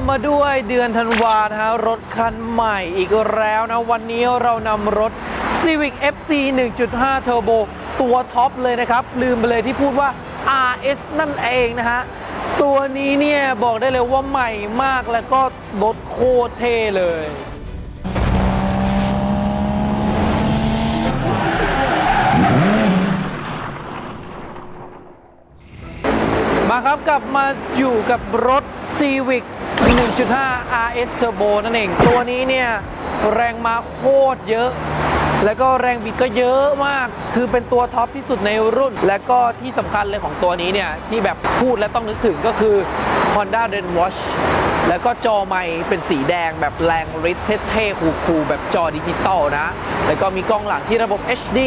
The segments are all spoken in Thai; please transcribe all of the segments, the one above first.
ามมาด้วยเดือนธันวานะฮะรถคันใหม่อีกแล้วนะ วันนี้เรานำรถ Civic FC 1.5 Turbo ตัวท็อปเลยนะครับ ลืมไปเลยที่พูดว่า RS นั่นเองนะฮะ ตัวนี้เนี่ยบอกได้เลยว่าใหม่มากแล้วก็รถโคตรเท่เลยมาครับกลับมาอยู่กับรถ Civic 1.5 RS Turbo นั่นเอง ตัวนี้เนี่ยแรงมาโคตรเยอะ แล้วก็แรงบิดก็เยอะมาก คือเป็นตัวท็อปที่สุดในรุ่น และก็ที่สำคัญเลยของตัวนี้เนี่ย ที่แบบพูดและต้องนึกถึงก็คือ Honda r e n Watch แล้วก็จอไมค์เป็นสีแดงแบบแรงฤทธิ์เท่ๆคูลๆแบบจอดิจิตอลนะ แล้วก็มีกล้องหลังที่ระบบ HD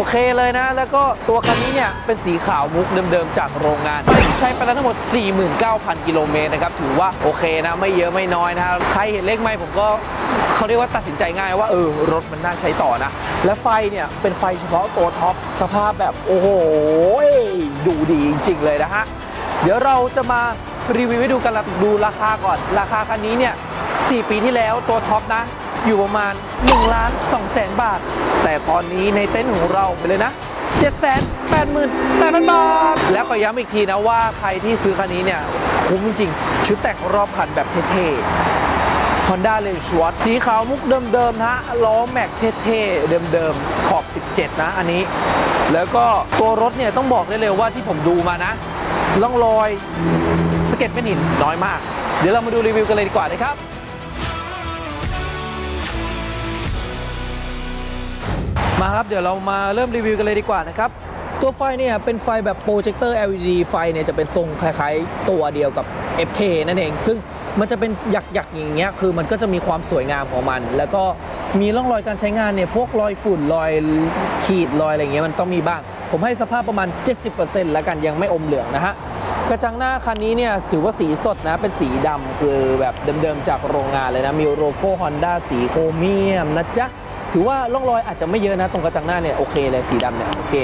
โอเคเลยนะ แล้วก็ตัวคันนี้เนี่ยเป็นสีขาวมุกเดิมๆ จากโรงงานใช้ไปแล้วทั้งหมด 49,000 กิโลเมตรนะครับ ถือว่าโอเคนะ ไม่เยอะไม่น้อยนะใครเห็นเลขไม่ผมก็เขาเรียกว่าตัดสินใจง่ายว่าเออรถมันน่าใช้ต่อนะ และไฟเนี่ยเป็นไฟเฉพาะตัวท็อปสภาพแบบโอ้โหดูดีจริง ๆ เลยนะฮะเดี๋ยวเราจะมารีวิวให้ดูกันดูราคาก่อน ราคาคันนี้เนี่ย4ปีที่แล้วตัวท็อปนะ อยู่ประมาณ1ล้าน2แสนบาท แต่ตอนนี้ในเต็นท์ของเราไปเลยนะ7 8 8 8 0 0 0บาท แล้วก็ย้ำอีกทีนะว่าใครที่ซื้อคันนี้เนี่ยคุ้มจริง ชุดแต่งรอบคันแบบเท่ๆ Honda r a n g e w a t สีขาวมุกเดิมๆนะล้อแม็กเท่ๆ เดิมๆ ขอบ 17 นะอันนี้ แล้วก็ตัวรถเนี่ยต้องบอกได้เลยว่าที่ผมดูมานะล่องรอยสเก็ตเป็นหินน้อยมาก เดี๋ยวเรามาดูรีวิวกันเลยดีกว่านะครับ มาครับ เดี๋ยวเรามาเริ่มรีวิวกันเลยดีกว่านะครับ ตัวไฟเนี่ยเป็นไฟแบบโปรเจคเตอร์ LED ไฟเนี่ยจะเป็นทรงคล้ายๆ ตัวเดียวกับ FK นั่นเอง ซึ่งมันจะเป็นหยักๆอย่างเงี้ย คือมันก็จะมีความสวยงามของมัน แล้วก็มีร่องรอยการใช้งานเนี่ย พวกรอยฝุ่นรอยขีดรอยอะไรเงี้ยมันต้องมีบ้าง ผมให้สภาพประมาณ 70%แล้วกันยังไม่อมเหลืองนะฮะกระจังหน้าคันนี้เนี่ยถือว่าสีสดนะเป็นสีดำคือแบบเดิมๆจากโรงงานเลยนะมีโลโก้ Honda สีโครเมียมนะจ๊ะ ถือว่าร่องรอยอาจจะไม่เยอะนะตรงกระจังหน้าเนี่ยโอเคเลยสีดำเนี่ยโอเค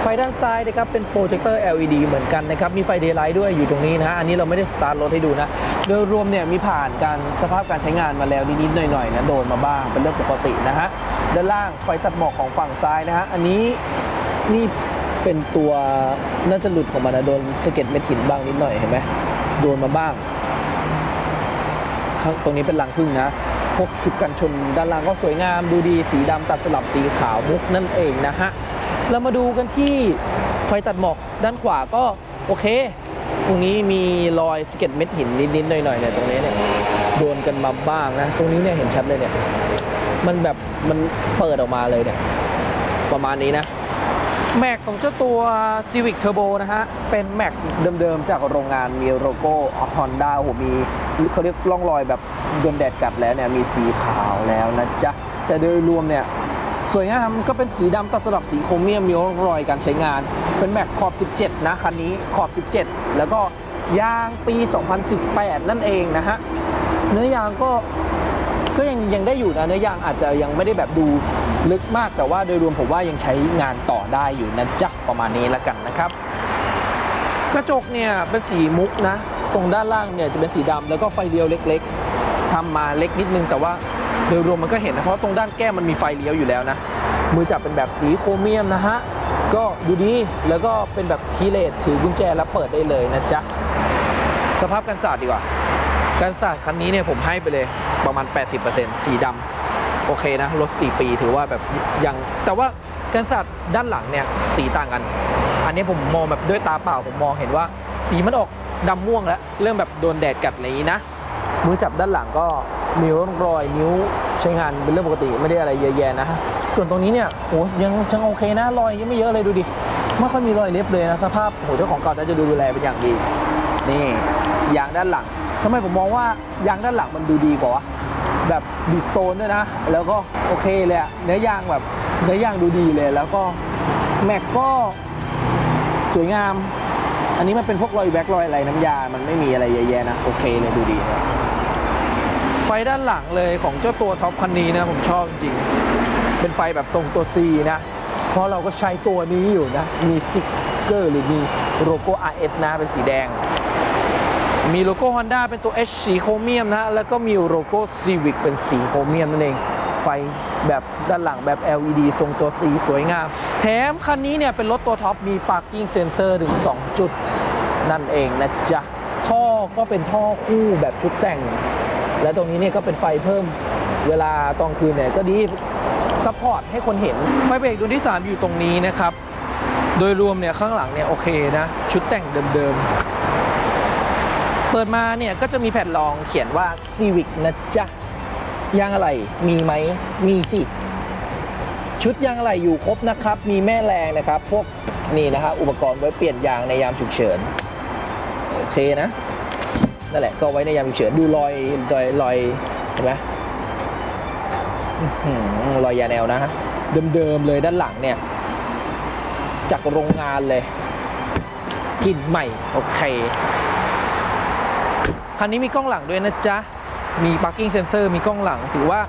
ไฟด้านซ้ายนะครับเป็นโปรเจคเตอร์ LED เหมือนกันนะครับมีไฟเดย์ไลท์ด้วยอยู่ตรงนี้นะฮะอันนี้เราไม่ได้สตาร์ทรถให้ดูนะโดยรวมเนี่ยมีผ่านการสภาพการใช้งานมาแล้วนิดๆหน่อยๆนะโดนมาบ้างเป็นเรื่องปกตินะฮะด้านล่างไฟตัดหมอกของฝั่งซ้ายนะฮะอันนี้นี่เป็นตัวน่าจะหลุดของมันนะโดนสเก็ดเม็ดหินบ้างนิดหน่อยเห็นไหมโดนมาบ้างข้างตรงนี้เป็นรังพึ่งนะ พวกชุดกันชนด้านล่างก็สวยงามดูดีสีดำตัดสลับสีขาวมุกนั่นเองนะฮะเรามาดูกันที่ไฟตัดหมอกด้านขวาก็โอเค ตรงนี้มีรอยสเก็ดเม็ดหินนิดๆหน่อยๆเนี่ยตรงนี้เนี่ยโดนกันมาบ้างนะ ตรงนี้เนี่ยเห็นชัดเลยเนี่ย มันแบบมันเปิดออกมาเลยเนี่ย ประมาณนี้นะ แม็กของเจ้าตัว Civic Turbo นะฮะ เป็นแม็กเดิมๆ จากโรงงานมีโลโก้ Honda โอ้โหมีเขาเรียกร่องรอยแบบโดนแดดกัดแล้วเนี่ย มีสีขาวแล้วนะจ๊ะ แต่โดยรวมเนี่ย สวยงามก็เป็นสีดำตัดสลับสีโครเมียมมีร่องรอยการใช้งาน เป็นแม็กขอบ 17 นะ คันนี้ขอบ 17 แล้วก็ยางปี 2018 นั่นเองนะฮะ เนื้อยางก็ ก็ยังยังได้อยู่นะเนื้อยางอาจจะยังไม่ได้แบบดูลึกมากแต่ว่าโดยรวมผมว่ายังใช้งานต่อได้อยู่นะจ๊ะประมาณนี้แล้วกันนะครับ กระจกเนี่ยเป็นสีมุกนะ ตรงด้านล่างเนี่ยจะเป็นสีดำแล้วก็ไฟเลี้ยวเล็ก ๆทำมาเล็กนิดนึงแต่ว่าโดยรวมมันก็เห็นนะเพราะตรงด้านแก้มมันมีไฟเลี้ยวอยู่แล้วนะมือจับเป็นแบบสีโครเมียมนะฮะก็ดูดีแล้วก็เป็นแบบคีเลสถือกุญแจแล้วเปิดได้เลยนะจ๊ะสภาพกันสาดดีกว่าการสาดคันนี้เนี่ยผมให้ไปเลย ประมาณ 80%สีดำโอเคนะรถ 4 ปีถือว่าแบบยัง แต่ว่าการสาดด้านหลังเนี่ยสีต่างกัน อันนี้ผมมองแบบด้วยตาเปล่าผมมองเห็นว่า สีมันออกดำม่วงแล้ว เริ่มแบบโดนแดดกัดอะไรอย่างนี้นะมือจับด้านหลังก็มีร่องรอยนิ้วใช้งานเป็นเรื่องปกติไม่ได้อะไรเยอะแยะนะฮะส่วนตรงนี้เนี่ยโหยังยังโอเคนะรอยยังไม่เยอะเลยดูดิไม่ค่อยมีรอยเล็บเลยนะสภาพโหเจ้าของเก่าน่าจะดูดูแลเป็นอย่างดีนี่ ยางด้านหลังทำไมผมมองว่ายางด้านหลังมันดูดีกว่าวะแบบดิสโซนด้วยนะ แล้วก็โอเคเลยอะเนื้อยางแบบเนื้อยางดูดีเลย แล้วก็แม็กก็สวยงาม อันนี้มันเป็นพวกรอยแบ็กรอยอะไรน้ำยา มันไม่มีอะไรเยอะแยะนะ โอเคเลยดูดีไฟด้านหลังเลยของเจ้าตัวท็อปคันนี้นะผมชอบจริงๆเป็นไฟแบบทรงตัว C นะ เพราะเราก็ใช้ตัวนี้อยู่นะ มีสติ๊กเกอร์หรือมีโลโก้ RS นะเป็นสีแดง มีโลโก้ Honda เป็นตัว H สีโครเมียมนะฮะ แล้วก็มีโลโก้ Civic เป็นสีโครเมียมนั่นเอง ไฟแบบด้านหลังแบบ LED ทรงตัวสีสวยงาม แถมคันนี้เนี่ยเป็นรถตัวท็อป มี Parking Sensor ถึง 2 จุด นั่นเองนะจ๊ะ ท่อก็เป็นท่อคู่แบบชุดแต่ง และตรงนี้เนี่ยก็เป็นไฟเพิ่ม เวลาตอนคืนเนี่ยก็ดีซัพพอร์ตให้คนเห็น ไฟเบรกดวงที่ 3 อยู่ตรงนี้นะครับ โดยรวมเนี่ยข้างหลังเนี่ยโอเคนะ ชุดแต่งเดิมๆ เปิดมาเนี่ยก็จะมีแผ่นรองเขียนว่า Civic นะจ๊ะ ยางอะไรมีไหมมีสิ ชุดยางอะไรอยู่ครบนะครับ มีแม่แรงนะครับ พวกนี่นะฮะอุปกรณ์ไว้เปลี่ยนยางในยามฉุกเฉิน โอเคนะ นั่นแหละก็ไว้ในยามฉุกเฉินดูรอยรอยรอยเห็นไหมรอยยาแนวนะฮะเดิมๆเลยด้านหลังเนี่ย จากโรงงานเลยกลิ่นใหม่ โอเค คันนี้มีกล้องหลังด้วยนะจ๊ะ มี parking sensor มีกล้องหลัง ถือว่า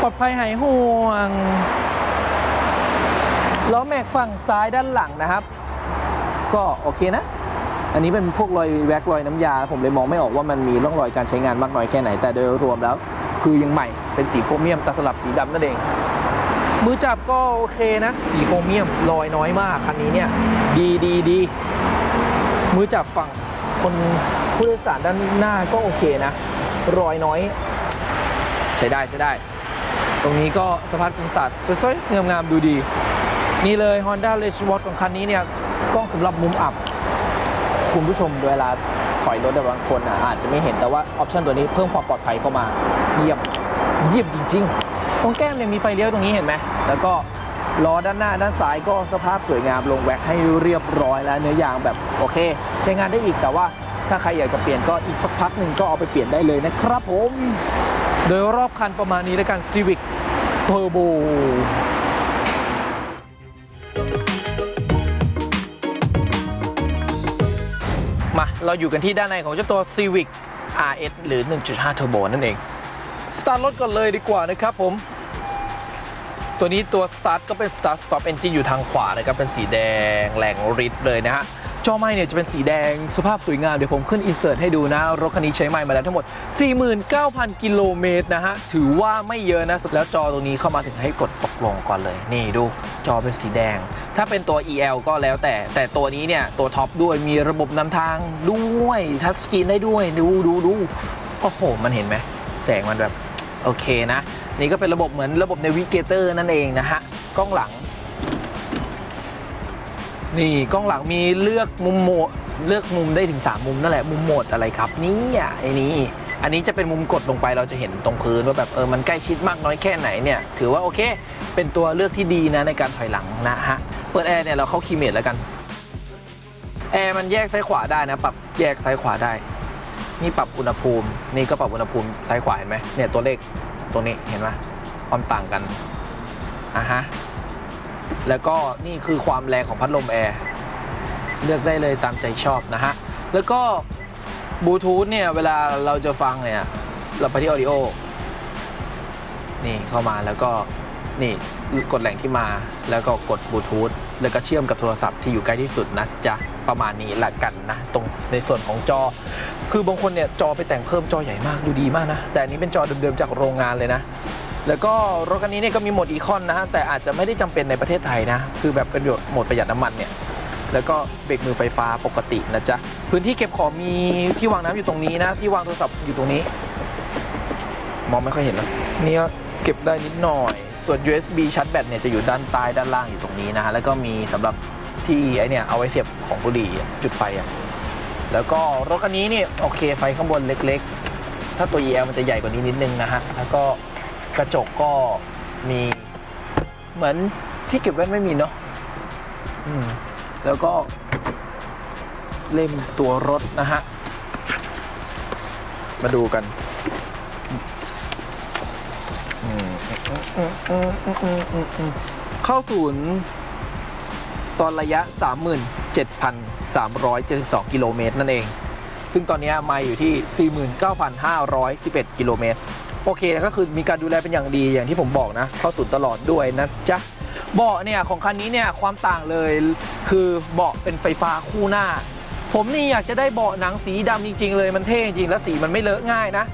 ปลอดภัยหายห่วง ล้อแม็กฝั่งซ้ายด้านหลังนะครับ ก็โอเคนะ อันนี้เป็นพวกรอยแว็กรอยน้ำยา ผมเลยมองไม่ออกว่ามันมีร่องรอยการใช้งานมากน้อยแค่ไหน แต่โดยรวมแล้ว คือยังใหม่ เป็นสีโครเมียมแต่สลับสีดำนั่นเอง มือจับก็โอเคนะ สีโครเมียมรอยน้อยมากคันนี้เนี่ย ดีดีดี มือจับฝั่งคน ผู้โดยสารด้านหน้าก็โอเคนะ รอยน้อย ใช้ได้ใช้ได้ ตรงนี้ก็สภาพกึ่งสัตว์สวยๆงามๆดูดี นี่เลย Honda r a c e w a t ของคันนี้เนี่ย กล้องสำหรับมุมอับ คุณผู้ชมเวลาถอยรถแต่บางคนอะอาจจะไม่เห็นแต่ว่าออปชันตัวนี้เพิ่มความปลอดภัยเข้ามาเยี่ยมเยี่ยมจริงๆ ตรงแก้มเนี่ยมีไฟเลี้ยวตรงนี้เห็นไหมแล้วก็ล้อด้านหน้าด้านซ้ายก็สภาพสวยงามลงแว็กให้เรียบร้อยแล้วเนื้อยางแบบโอเค ใช้งานได้อีกแต่ว่า ถ้าใครอยากจะเปลี่ยนก็อีกสักพักหนึ่งก็เอาไปเปลี่ยนได้เลยนะครับผม โดยรอบคันประมาณนี้แล้วกัน Civic Turbo มา เราอยู่กันที่ด้านในของเจ้าตัว Civic RS หรือ 1.5 Turbo นั่นเอง สตาร์ทรถก่อนเลยดีกว่านะครับผม ตัวนี้ตัว Start ก็เป็น Start Stop Engine อยู่ทางขวานะครับ เป็นสีแดงแรงฤทธิ์เลยนะฮะ จอไม้เนี่ยจะเป็นสีแดงสุภาพสวยงาม เดี๋ยวผมขึ้นอินเสิร์ตให้ดูนะ รถคันนี้ใช้ไม้มาแล้วทั้งหมด 49,000 กิโลเมตรนะฮะ ถือว่าไม่เยอะนะ แล้วจอตรงนี้เข้ามาถึงให้กดตกลงก่อนเลย นี่ดูจอเป็นสีแดง ถ้าเป็นตัว EL ก็แล้วแต่ แต่ตัวนี้เนี่ย ตัวท็อปด้วยมีระบบนำทางด้วย ทัชสกรีนได้ด้วย ดูดูดูโอ้โห มันเห็นไหมแสงมันแบบโอเคนะ นี่ก็เป็นระบบเหมือนระบบ Navigator นั่นเองนะฮะกล้องหลัง นี่กล้องหลังมีเลือกมุมโหมดเลือกมุมได้ถึง 3 มุมนั่นแหละมุมโหมดอะไรครับนี่ยไอ้นี่อันนี้จะเป็นมุมกดลงไปเราจะเห็นตรงพื้นว่าแบบเออมันใกล้ชิดมากน้อยแค่ไหนเนี่ย ถือว่าโอเค เป็นตัวเลือกที่ดีนะในการถอยหลังนะฮะเปิดแอร์เนี่ยเราเข้าคีเมทแล้วกันแอร์มันแยกซ้ายขวาได้นะปรับแยกซ้ายขวาได้ นี่ปรับอุณหภูมิ นี่ก็ปรับอุณหภูมิซ้ายขวาเห็นไหมเนี่ยตัวเลขตรงนี้เห็นไหมความต่างกันอะฮะ แล้วก็นี่คือความแรงของพัดลมแอร์เลือกได้เลยตามใจชอบนะฮะ แล้วก็บลูทูธเนี่ยเวลาเราจะฟังเนี่ยเราไปที่ Audio นี่เข้ามาแล้วก็นี่กดแหล่งที่มาแล้วก็กดบลูทูธแล้วก็เชื่อมกับโทรศัพท์ที่อยู่ใกล้ที่สุดนะจ๊ะประมาณนี้ละกันนะ ตรงในส่วนของจอ คือบางคนเนี่ยจอไปแต่งเพิ่มจอใหญ่มากดูดีมากนะ แต่อันนี้เป็นจอเดิมๆจากโรงงานเลยนะ แล้วก็รถคันนี้เนี่ยก็มีโหมดอีคอนนะฮะแต่อาจจะไม่ได้จำเป็นในประเทศไทยนะ คือแบบเป็นโหมดประหยัดน้ำมันเนี่ยแล้วก็เบรกมือไฟฟ้าปกตินะจ๊ะ พื้นที่เก็บของมีที่วางน้ำอยู่ตรงนี้นะ ที่วางโทรศัพท์อยู่ตรงนี้ มองไม่ค่อยเห็นแล้วนี่ก็เก็บได้นิดหน่อย ส่วน USB ชาร์จแบตเนี่ยจะอยู่ด้านใต้ด้านล่างอยู่ตรงนี้นะฮะแล้วก็มีสำหรับที่ไอเนี่ยเอาไว้เสียบของบุหรี่จุดไฟอะแล้วก็รถคันนี้นี่โอเคไฟข้างบนเล็ก ๆ ถ้าตัว EL มันจะใหญ่กว่านี้นิดนึงนะฮะแล้วก็ กระจกก็มีเหมือนที่เก็บแว่นไม่มีเนาะอืมแล้วก็เล่มตัวรถนะฮะ มาดูกันอืมอืมอืมอืมอืมอืมอืมเข้าศูนย์ตอนระยะ 37,372 กิโลเมตรนั่นเอง ซึ่งตอนนี้มาอยู่ที่ 49,511 กิโลเมตร โอเคก็คือมีการดูแลเป็นอย่างดีอย่างที่ผมบอกนะ เข้าศูนย์ตลอดด้วยนะจ๊ะเบาะเนี่ยของคันนี้เนี่ยความต่างเลยคือเบาะเป็นไฟฟ้าคู่หน้า ผมนี่อยากจะได้เบาะหนังสีดำจริง ๆ เลยมันเท่จริงแล้วสีมันไม่เลอะง่ายนะ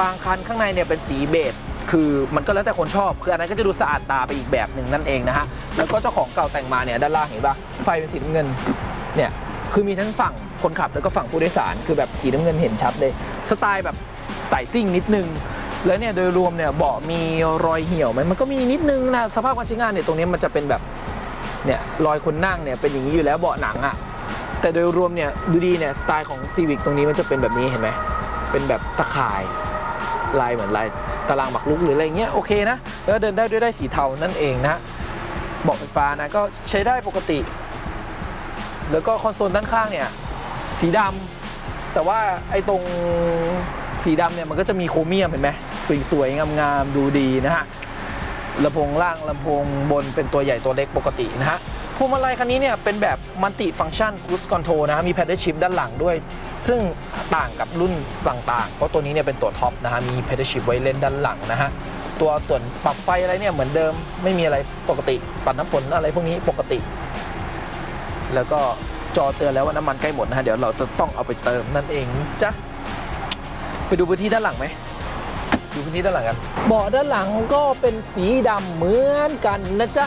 บางคันข้างในเนี่ยเป็นสีเบจคือมันก็แล้วแต่คนชอบ คืออันนั้นก็จะดูสะอาดตาไปอีกแบบหนึ่งนั่นเองนะฮะแล้วก็เจ้าของเก่าแต่งมาเนี่ยด้านล่างเห็นปะไฟเป็นสีน้ำเงินเนี่ยคือมีทั้งฝั่งคนขับแล้วก็ฝั่งผู้โดยสาร คือแบบสีน้ำเงินเห็นชัดเลย สไตล์แบบใส่ซิ่งนิดนึง แล้วเนี่ยโดยรวมเนี่ยเบาะมีรอยเหี่ยวไหมมันก็มีนิดนึงนะสภาพการใช้งานเนี่ยตรงนี้มันจะเป็นแบบเนี่ยรอยคนนั่งเนี่ยเป็นอย่างนี้อยู่แล้วเบาะหนังอะ่ะแต่โดยรวมเนี่ยดูดีเนี่ยสไตล์ของซีวิกตรงนี้มันจะเป็นแบบนี้เห็นไหมเป็นแบบตะข่ายลายเหมือนลายตารางหมักลุกหรืออะไรเงี้ยโอเคนะแล้วเดินได้ด้วยได้สีเทานั่นเองนะเบาะไฟฟ้านะก็ใช้ได้ปกติ แล้วก็คอนโซลด้านข้างเนี่ยสีดำแต่ว่าไอ้ตรงสีดำเนี่ยมันก็จะมีโครเมียมเห็นไหม สวยๆงามๆดูดีนะฮะลำโพงล่างลำโพงบนเป็นตัวใหญ่ตัวเล็กปกตินะฮะพวงมาลัยคันนี้เนี่ยเป็นแบบมัลติฟังชัน Cruise Control นะฮะมีแพดเดิลชิพด้านหลังด้วย ซึ่งต่างกับรุ่นต่างๆ เพราะตัวนี้เนี่ยเป็นตัวท็อปนะฮะมีแพดเดิลชิพไว้เล่นด้านหลังนะฮะตัวส่วนปรับไฟอะไรเนี่ยเหมือนเดิมไม่มีอะไรปกติปัดน้ำฝนอะไรพวกนี้ปกติ แล้วก็จอเตือนแล้วว่าน้ำมันใกล้หมดนะฮะเดี๋ยวเราจะต้องเอาไปเติมนั่นเองจ้ะไปดูพื้นที่ด้านหลังไหม ดูพื้นที่ด้านหลังกันเบาะด้านหลังก็เป็นสีดำเหมือนกันนะจ๊ะ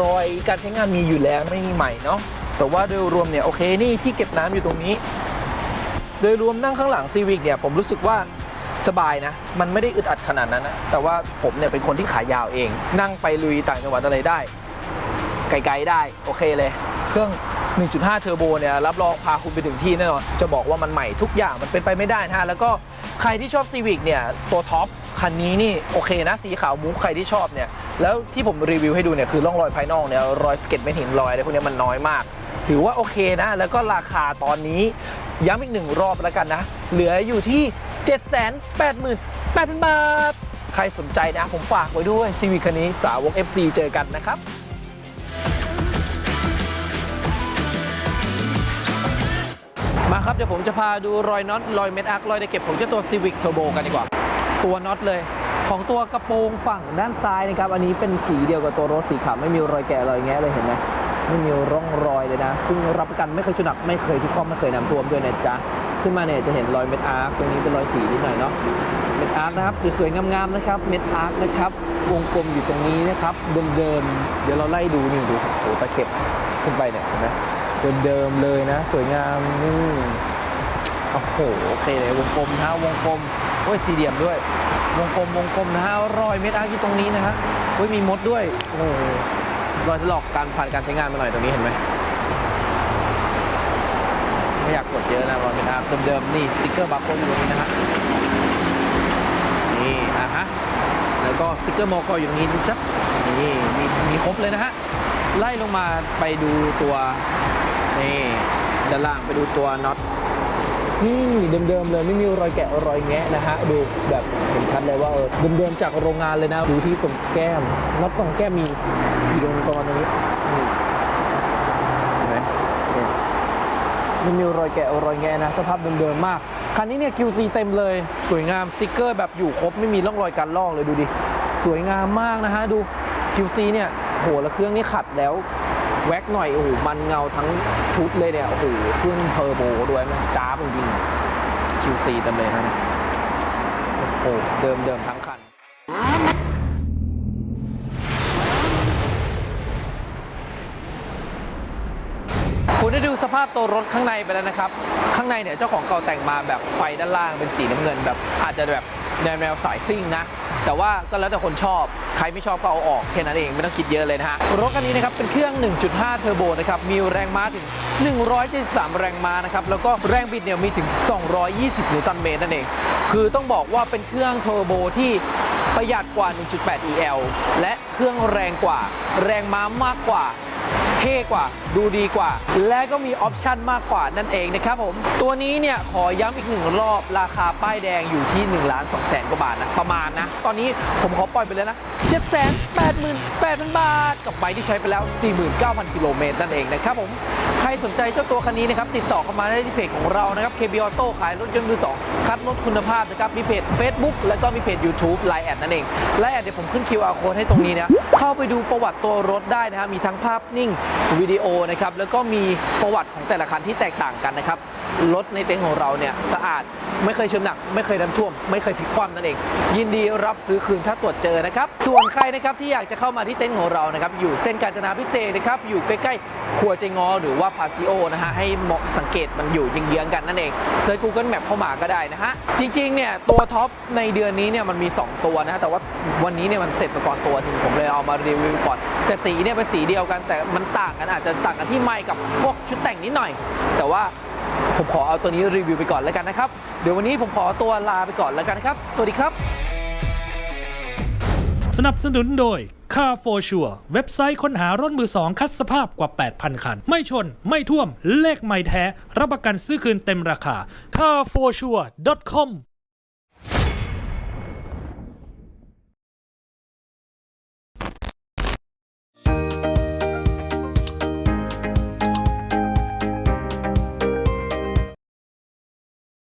รอยการใช้งานมีอยู่แล้วไม่มีใหม่เนาะแต่ว่าโดยรวมเนี่ยโอเคนี่ที่เก็บน้ำอยู่ตรงนี้ โดยรวมนั่งข้างหลังซีวิกเนี่ยผมรู้สึกว่าสบายนะ มันไม่ได้อึดอัดขนาดนั้นนะแต่ว่าผมเนี่ยเป็นคนที่ขายาวเอง นั่งไปลุยต่างจังหวัดอะไรได้ ไกลๆได้โอเคเลย เครื่อง 1.5 เทอร์โบเนี่ยรับรองพาคุณไปถึงที่แน่นอน จะบอกว่ามันใหม่ทุกอย่างมันเป็นไปไม่ได้นะฮะ แล้วก็ใครที่ชอบ Civic เนี่ย ตัวท็อปคันนี้นี่โอเคนะ สีขาวมุกใครที่ชอบเนี่ย แล้วที่ผมรีวิวให้ดูเนี่ย คือร่องรอยภายนอกเนี่ย รอยสเก็ตไม่เห็นรอยอะไรพวกนี้มันน้อยมาก ถือว่าโอเคนะ แล้วก็ราคาตอนนี้ย้ำอีกหนึ่งรอบแล้วกันนะ เหลืออยู่ที่ 788,000บาท ใครสนใจนะ ผมฝากไว้ด้วย Civic คันนี้สาวก FC เจอกันนะครับ มาครับเดี๋ยวผมจะพาดูรอยน็อตรอยเม็ดอาร์ครอยตะเก็บของเจ้าตัว Civic Turbo กันดีกว่า ตัวน็อตเลย ของตัวกระโปรงฝั่งด้านซ้ายนะครับ อันนี้เป็นสีเดียวกับตัวรถสีขาวไม่มีรอยแกะรอยแงะเลยเห็นไหมไม่มีร่องรอยเลยนะ ซึ่งรับประกันไม่เคยชนหนักไม่เคยที่ข้อไม่เคยน้ำท่วมด้วยนะจ๊ะขึ้นมาเนี่ยจะเห็นรอยเม็ดอาร์คตรงนี้เป็นรอยสีนิดหน่อยเนาะเม็ดอาร์คนะครับสวยๆงามๆนะครับเม็ดอาร์คนะครับวงกลมอยู่ตรงนี้นะครับเดิมๆเดี๋ยวเราไล่ดูนี่ดูโอ้ตะเข็บขึ้นไปเนี่ยเห็นไหม เดิมๆเลยนะ สวยงามนี่โอ้โหโอเคเลยวงกลมนะฮะวงกลมโอ้ยสี่เหลี่ยมด้วย วงกลมวงกลมนะฮะรอยเม็ดอาร์คอยู่ตรงนี้นะฮะโอ้ยมีมดด้วยโอ้โหรอยถลอกการผ่านการใช้งานมาหน่อยตรงนี้เห็นไหมไม่อยากกดเยอะนะรอยเม็ดอาร์คเดิมๆนี่สติ๊กเกอร์บาร์โค้ดอยู่ตรงนี้นะฮะนี่อะฮะแล้วก็สติ๊กเกอร์มอกออยู่ตรงนี้นะจ๊ะนี่มีมีครบเลยนะฮะไล่ลงมาไปดูตัว นี่ด้านล่างไปดูตัวน็อตนี่เดิมๆเลยไม่มีรอยแกะรอยแงะนะฮะดูแบบเห็นชัดเลยว่าเออเดิมๆจากโรงงานเลยนะดูที่ตรงแก้มน็อตตรงแก้มมีอยู่ตรงประมาณตรงนี้เห็นไหมนี่ไม่มีรอยแกะรอยแงะนะ สภาพเดิมๆมากคันนี้เนี่ย QC เต็มเลย สวยงามสติกเกอร์แบบอยู่ครบไม่มีร่องรอยการลอกเลยดูดิ สวยงามมากนะฮะ ดู QC เนี่ยโหแล้วเครื่องนี้ขัดแล้ว แว็กหน่อยโอ้โหมันเงาทั้งชุดเลยเนี่ยโอ้โหเครื่องเทอร์โบด้วยมันจ้าบจริงๆ QC เต็มเลยนะโอ้โหเดิมๆทั้งคันคุณได้ดูสภาพตัวรถข้างในไปแล้วนะครับ ข้างในเนี่ยเจ้าของเก่าแต่งมาแบบไฟด้านล่างเป็นสีน้ำเงินแบบอาจจะแบบแนวแนวสายซิ่งนะ แต่ว่าก็แล้วแต่คนชอบ ใครไม่ชอบก็เอาออกแค่นั้นเองไม่ต้องคิดเยอะเลยนะฮะรถคันนี้นะครับเป็นเครื่อง 1.5 เทอร์โบนะครับมีแรงม้าถึง 173 แรงม้านะครับแล้วก็แรงบิดเนี่ยมีถึง 220 นิวตันเมตรนั่นเอง คือต้องบอกว่าเป็นเครื่องเทอร์โบที่ประหยัดกว่า 1.8 EL และเครื่องแรงกว่า แรงม้ามากกว่า ท่กว่า ดูดีกว่า และก็มีออปชันมากกว่านั่นเองนะครับผม ตัวนี้เนี่ยขอย้ำอีกหนึ่งรอบราคาป้ายแดงอยู่ที่1ล้าน2แสนกว่าบาทนะประมาณนะ ตอนนี้ผมขอปล่อยไปเลยนะ7แสน 88,000 บาท กับใบที่ใช้ไปแล้ว 49,000 กิโลเมตรนั่นเองนะครับผมใครสนใจเจ้าตัวคันนี้นะครับติดต่อเข้ามาได้ที่เพจของเรานะครับ KB Auto ขายรถยนต์มือสองคัดรถคุณภาพนะครับมีเพจ Facebook แล้วก็มีเพจ YouTube Line แอดนั่นเอง Line แอดเดี๋ยวผมขึ้น QR code ให้ตรงนี้นะเข้าไปดูประวัติตัวรถได้นะครับมีทั้งภาพนิ่งวิดีโอนะครับแล้วก็มีประวัติของแต่ละคันที่แตกต่างกันนะครับ รถในเต็นท์ของเราเนี่ยสะอาดไม่เคยชนหนัก ไม่เคยน้ำท่วม ไม่เคยพลิกคว่ำนั่นเอง ยินดีรับซื้อคืนถ้าตรวจเจอนะครับ ส่วนใครนะครับที่อยากจะเข้ามาที่เต็นท์ของเรานะครับอยู่เส้นกาญจนาพิเศษนะครับอยู่ใกล้ๆครัวเจงอหรือว่าพาซิโอนะฮะให้เหมาะสังเกตมันอยู่เยื้องๆกันนั่นเองเซิร์ช Google Map เข้ามาก็ได้นะฮะจริงๆเนี่ยตัวท็อปในเดือนนี้เนี่ยมันมี 2 ตัวนะฮะแต่ว่าวันนี้เนี่ยมันเสร็จมาก่อนตัวหนึงผมเลยเอามารีวิวก่อนแต่สีเนี่ยเป็นสีเดียวกันแต่มันต่างกันอาจจะต่างกันที่ไมค์กับพวกชุดแต่งนิดหน่อย แต่ว่า ผมขอเอาตัวนี้รีวิวไปก่อนแล้วกันนะครับ เดี๋ยววันนี้ผมขอตัวลาไปก่อนแล้วกันครับ สวัสดีครับ สนับสนุนโดย Car for Sure เว็บไซต์ค้นหารถมือสองคัดสภาพกว่า 8,000 คัน ไม่ชน ไม่ท่วม เลขไม่แท้ รับประกันซื้อคืนเต็มราคา carforsure.com